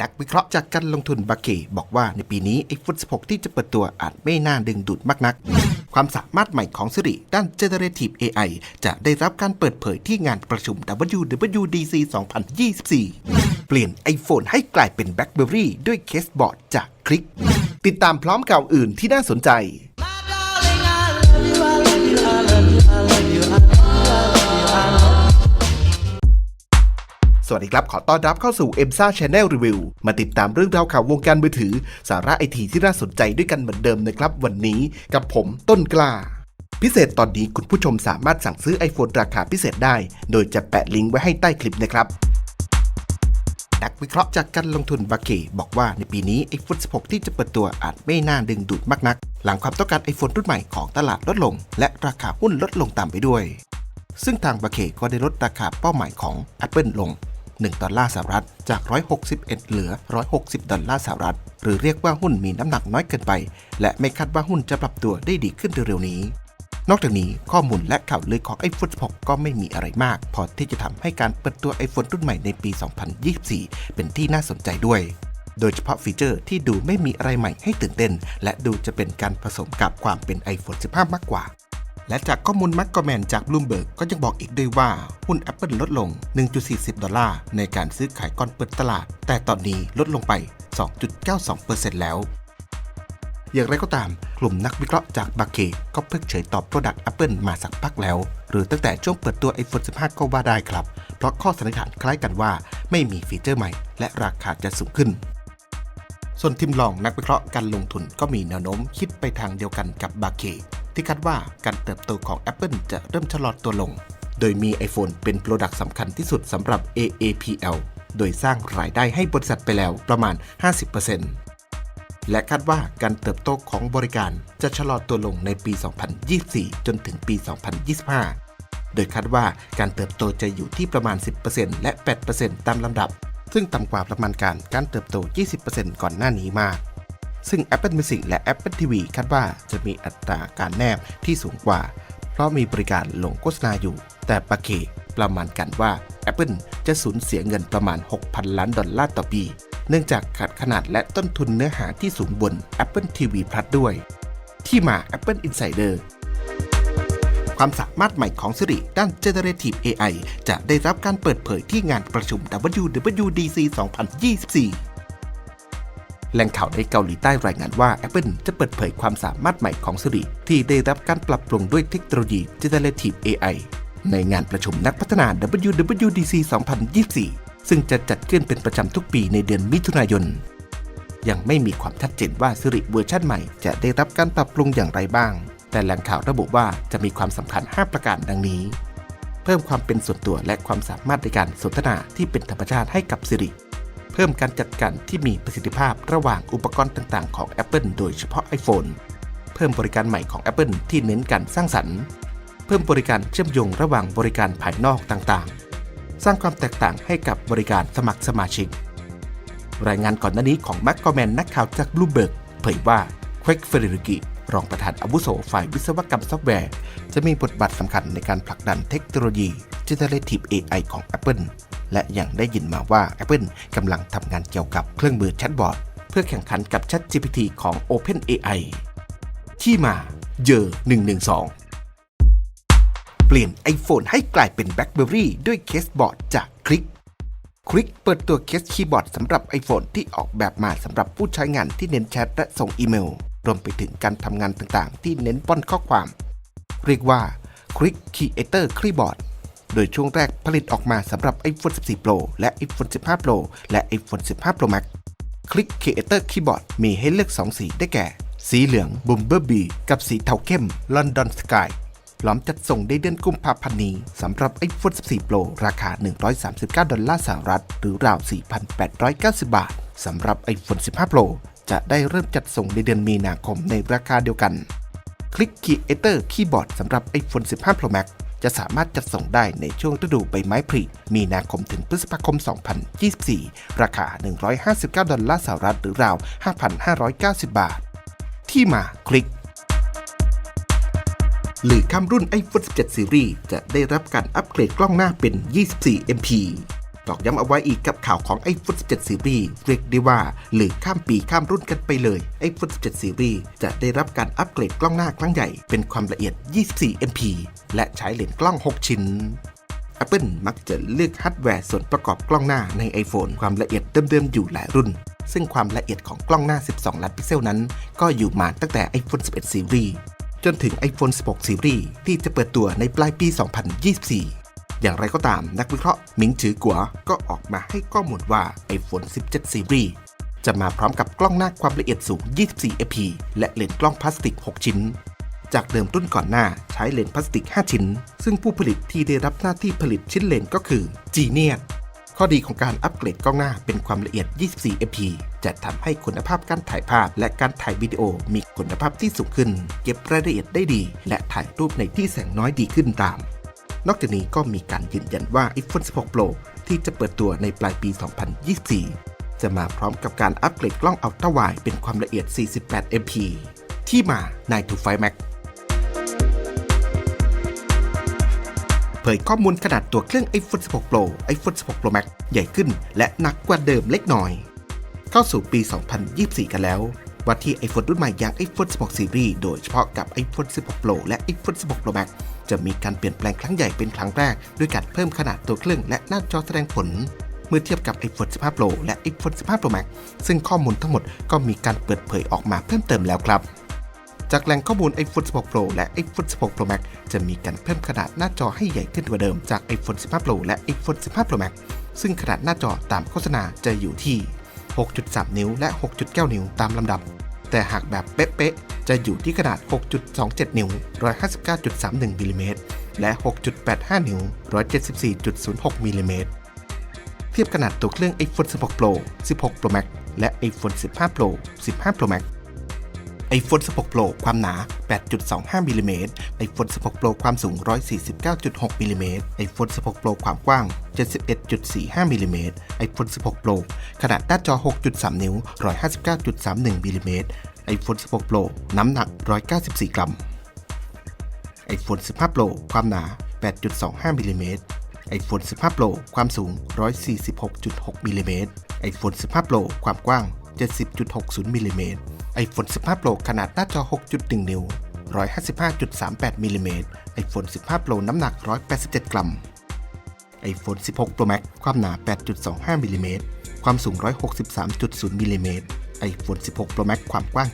นักวิเคราะห์จากการลงทุนบาเกบอกว่าในปีนี้ไอ้ฟุต16 ที่จะเปิดตัวอาจไม่น่าดึงดูดมากนัก ความสามารถใหม่ของสิริด้าน Generative AI จะได้รับการเปิดเผยที่งานประชุม WWDC 2024 เปลี่ยน iPhone ให้กลายเป็น BlackBerry ด้วยเคสบอร์ดจากคลิก ติดตามพร้อมข่าวอื่นที่น่าสนใจ สวัสดีครับ ขอต้อนรับเข้าสู่ e m s a Channel Review มาติดตามเรื่องราวข่าววงการมือถือ สาระไอทีที่น่าสนใจด้วยกันเหมือนเดิมนะครับ วันนี้กับผมต้นกล้า พิเศษตอนนี้คุณผู้ชมสามารถสั่งซื้อ iPhone ราคาพิเศษได้ โดยจะแปะลิงก์ไว้ให้ใต้คลิปนะครับนักวิเคราะห์จากการลงทุนบาเกบอกว่าในปีนี้ iPhone 16 ที่จะเปิดตัวอาจไม่น่าดึงดูดมากนัก หลังความต้องการ iPhone รุ่นใหม่ของตลาดลดลง และราคาหุ้นลดลงตามไปด้วย ซึ่งทางบาเคก็ได้ลดราคาเป้าหมายของ Apple ลง 1 ดอลลาร์สหรัฐ จาก 161 เหลือ 160 ดอลลาร์สหรัฐ หรือเรียกว่าหุ้นมีน้ำหนักน้อยเกินไป และไม่คาดว่าหุ้นจะปรับตัวได้ดีขึ้นเร็วๆนี้ นอกจากนี้ข้อมูลและข่าวลือของ iPhone 16 ก็ไม่มีอะไรมาก พอที่จะทำให้การเปิดตัว iPhone รุ่นใหม่ในปี 2024 เป็นที่น่าสนใจด้วยโดยเฉพาะฟีเจอร์ที่ดูไม่มีอะไรใหม่ให้ตื่นเต้น และดูจะเป็นการผสมกับความเป็น iPhone 15 มากกว่า และจากข้อมูลมักก m แมนจาก Bloomberg ก็ยังบอกอีกด้วยว่า หุ้น Apple ลดลง 1.40 ดอลลาร์ ในการซื้อขายก่อนเปิดตลาด แต่ตอนนี้ลดลงไป 2.92%แล้ว อย่างไรก็ตาม กลุ่มนักวิเคราะห์จากบาเคก็เพิกเฉยตอบ Product Apple มาสักพักแล้ว หรือตั้งแต่ช่วงเปิดตัว iPhone 15 ก็ว่าได้ครับ เพราะข้อสันนิษฐานคล้ายกันว่า ไม่มีฟีเจอร์ใหม่ และราคาจะสูงขึ้นส่วนทีมลองนักวิเคราะห์การลงทุนก็มีแนวโน้มคิดไปทางเดียวกันกับบาเค ที่คาดว่าการเติบโตของ Apple จะเริ่มชะลอตัวลง โดยมี iPhone เป็นโปรดักต์สำคัญที่สุดสำหรับ AAPL โดยสร้างรายได้ให้บริษัทไปแล้วประมาณ 50%และคาดว่าการเติบโตของบริการจะชะลอตัวลงในปี 2024 จนถึงปี 2025 โดยคาดว่าการเติบโตจะอยู่ที่ประมาณ 10%และ 8%ตามลำดับ ซึ่งต่ำกว่าประมาณการการเติบโต 20%ก่อนหน้านี้มาก ซึ่ง Apple Music และ Apple TV คาดว่าจะมีอัตราการแนบที่สูงกว่า เพราะมีบริการลงโฆษณาอยู่ แต่ปาเคประมาณกันว่า Apple จะสูญเสียเงินประมาณ 6,000 ล้านดอลลาร์ต่อปี เนื่องจากขาดขนาดและต้นทุนเนื้อหาที่สูงบน Apple TV Plus ด้วย ที่มา Apple Insider ความสามารถใหม่ของ Siri ด้าน Generative AI จะได้รับการเปิดเผยที่งานประชุม WWDC 2024 แหล่งข่าวในเกาหลีใต้รายงานว่า Apple จะเปิดเผยความสามารถใหม่ของ Siri ที่ได้รับการปรับปรุงด้วยเทคโนโลยี Generative AI ในงานประชุมนักพัฒนา WWDC 2024 ซึ่งจะจัดขึ้นเป็นประจำทุกปีในเดือนมิถุนายน ยังไม่มีความชัดเจนว่า Siri เวอร์ชันใหม่จะได้รับการปรับปรุงอย่างไรบ้าง แต่แหล่งข่าวระบุว่าจะมีความสำคัญ 5 ประการดังนี้ เพิ่มความเป็นส่วนตัวและความสามารถในการสนทนาที่เป็นธรรมชาติให้กับ Siri เพิ่มการจัดการที่มีประสิทธิภาพระหว่างอุปกรณ์ต่างๆ ของ Apple โดยเฉพาะ iPhone เพิ่มบริการใหม่ของ Apple ที่เน้นการสร้างสรรค์ เพิ่มบริการเชื่อมโยงระหว่างบริการภายนอกต่างๆ สร้างความแตกต่างให้กับบริการสมัครสมาชิก รายงานก่อนหน้านี้ของแมคกอแมนนักข่าวจากบลูเบิร์กเผยว่าเควกเฟรริกิรองประธานอาวุโสฝ่ายวิศวกรรมซอฟต์แวร์ จะมีบทบาทสำคัญในการผลักดันเทคโนโลยี Generative AI ของ Apple และยังได้ยินมาว่า Apple กำลังทำงานเกี่ยวกับเครื่องมือแชทบอทเพื่อแข่งขันกับ ChatGPT ของ OpenAI ที่มาเยอ112 เปลี่ยน iPhone ให้กลายเป็น BlackBerry ด้วยเคสบอร์ดจากคลิกคลิกเปิดตัวเคสคีย์บอร์ดสำหรับ iPhone ที่ออกแบบมาสำหรับผู้ใช้งานที่เน้นแชทและส่งอีเมล รวมไปถึงการทำงานต่างๆ ที่เน้นป้อนข้อความ เรียกว่า Quick Creator Keyboard โดยช่วงแรกผลิตออกมาสำหรับ iPhone 14 Pro และ iPhone 15 Pro และ iPhone 15 Pro Max Click Creator Keyboard มีให้เลือก 2 สีได้แก่ สีเหลือง Bumblebee กับสีเทาเข้ม London Sky พร้อมจัดส่งในเดือนกุมภาพันธ์นี้สำหรับ iPhone 14 Pro ราคา 139 ดอลลาร์สหรัฐ หรือราว 4,890 บาท สำหรับ iPhone 15 Pro จะได้เริ่มจัดส่งในเดือนมีนาคมในราคาเดียวกัน คลิก Creator Keyboard สำหรับ iPhone 15 Pro Max จะสามารถจัดส่งได้ในช่วงฤดูใบไม้ผลิมีนาคมถึงพฤษภาคม 2024 ราคา 159 ดอลลาร์สหรัฐหรือราว 5,590 บาท ที่มาคลิก หรือข้ามรุ่น iPhone 17 Series จะได้รับการอัปเกรดกล้องหน้าเป็น 24 MP ตอกย้ำเอาไว้อีกกับข่าวของ iPhone 17 Series เรียกได้ว่าหรือข้ามปีข้ามรุ่นกันไปเลย iPhone 17 Series จะได้รับการอัปเกรดกล้องหน้าครั้งใหญ่เป็นความละเอียด 24 MP และใช้เลนส์กล้อง 6 ชิ้น Apple มักจะเลือกฮาร์ดแวร์ส่วนประกอบกล้องหน้าใน iPhone ความละเอียดเดิมๆอยู่หลายรุ่น ซึ่งความละเอียดของกล้องหน้า 12 ล้านพิกเซลนั้น ก็อยู่มาตั้งแต่ iPhone 11 Series จนถึง iPhone 16 Series ที่จะเปิดตัวในปลายปี 2024 อย่างไรก็ตามนักวิเคราะห์มิงจือกัวก็ออกมาให้ข้อมูลว่า iPhone 17 Series จะมาพร้อมกับกล้องหน้าความละเอียดสูง 24 fp และเลนส์กล้องพลาสติก 6 ชิ้น จากเดิมรุ่นก่อนหน้าใช้เลนส์พลาสติก 5 ชิ้น ซึ่งผู้ผลิตที่ได้รับหน้าที่ผลิตชิ้นเลนส์ก็คือ Genius ข้อดีของการอัปเกรดกล้องหน้าเป็นความละเอียด 24 fp จะทำให้คุณภาพการถ่ายภาพและการถ่ายวิดีโอมีคุณภาพที่สูงขึ้น เก็บรายละเอียดได้ดี และถ่ายรูปในที่แสงน้อยดีขึ้นตาม นอกจากนี้ก็มีการยืนยันว่า iPhone 16 Pro ที่จะเปิดตัวในปลายปี 2024 จะมาพร้อมกับการอัปเกรดกล้องอัลตร้าไวด์เป็นความละเอียด 48 MP ที่มา9 to 5 Max เผยข้อมูลขนาดตัวเครื่อง iPhone 16 Pro iPhone 16 Pro Max ใหญ่ขึ้นและหนักกว่าเดิมเล็กน้อย เข้าสู่ปี 2024 กันแล้วว่าที่ iPhone รุ่นใหม่อย่าง iPhone 16 Series โดยเฉพาะกับ iPhone 16 Pro และ iPhone 16 Pro Max จะมีการเปลี่ยนแปลงครั้งใหญ่เป็นครั้งแรก ด้วยการเพิ่มขนาดตัวเครื่องและหน้าจอแสดงผล เมื่อเทียบกับ iPhone 15 Pro และ iPhone 15 Pro Max ซึ่งข้อมูลทั้งหมดก็มีการเปิดเผยออกมาเพิ่มเติมแล้วครับจากแหล่งข้อมูล iPhone 16 Pro และ iPhone 16 Pro Max จะมีการเพิ่มขนาดหน้าจอให้ใหญ่ขึ้นกว่าเดิมจาก iPhone 15 Pro และ iPhone 15 Pro Max ซึ่งขนาดหน้าจอตามโฆษณาจะอยู่ที่ 6.3 นิ้วและ 6.9 นิ้วตามลำดับ แต่หากแบบเป๊ะ จะอยู่ที่ขนาด 6.27 นิ้ว 159.31มิลิเมตร และ 6.85 นิ้ว 174.06มิลิเมตร เทียบขนาดตัวเครื่อง iPhone 16 Pro 16 Pro Max และ iPhone 15 Pro 15 Pro Max iPhone 16 Pro ความหนา 8.25มิลิเมตร iPhone 16 Pro ความสูง 149.6มิลิเมตร iPhone 16 Pro ความกว้าง 71.45มิลิเมตร iPhone 16 Pro ขนาดหน้าจอ 6.3 นิ้ว 159.31มิลิเมตร iPhone 16 Pro น้ำหนัก 194 กรัม iPhone 15 Pro ความหนา 8.25มิลลิเมตร iPhone 15 Pro ความสูง 146.6มิลลิเมตร iPhone 15 Pro ความกว้าง 70.60มิลลิเมตร iPhone 15 Pro ขนาดหน้าจอ 6.1 นิ้ว 155.38มิลลิเมตร iPhone 15 Pro น้ำหนัก 187 กรัม iPhone 16 Pro Max ความหนา 8.25มิลลิเมตร ความสูง 163.0มิลลิเมตร iPhone 16 Pro Max ความกว้าง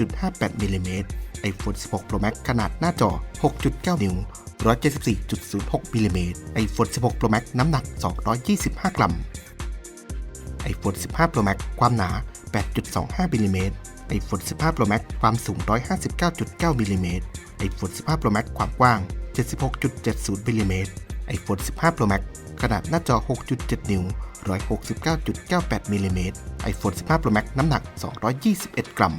77.58 มิลลิเมตร iPhone 16 Pro Max ขนาดหน้าจอ 6.9 นิ้ว 174.06มิลลิเมตร iPhone 16 Pro Max น้ำหนัก 225 กรัม iPhone 15 Pro Max ความหนา 8.25มิลลิเมตร iPhone 15 Pro Max ความสูง 159.9มิลลิเมตร iPhone 15 Pro Max ความกว้าง 76.70มิลลิเมตร iPhone 15 Pro Max ขนาดหน้าจอ 6.7 นิ้ว 169.98 มิลลิเมตร iPhone 15 Pro Max น้ำหนัก 221 กรัม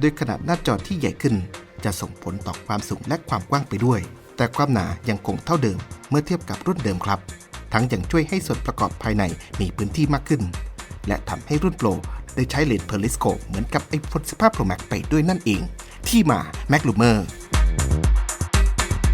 ด้วยขนาดหน้าจอที่ใหญ่ขึ้น จะส่งผลต่อความสูงและความกว้างไปด้วย แต่ความหนายังคงเท่าเดิมเมื่อเทียบกับรุ่นเดิมครับ ทั้งยังช่วยให้ส่วนประกอบภายในมีพื้นที่มากขึ้น และทำให้รุ่นโปรได้ใช้เลนส์เพอริสโคปเหมือนกับ iPhone 15 Pro Max ไปด้วยนั่นเอง ที่มา m a c l u m e r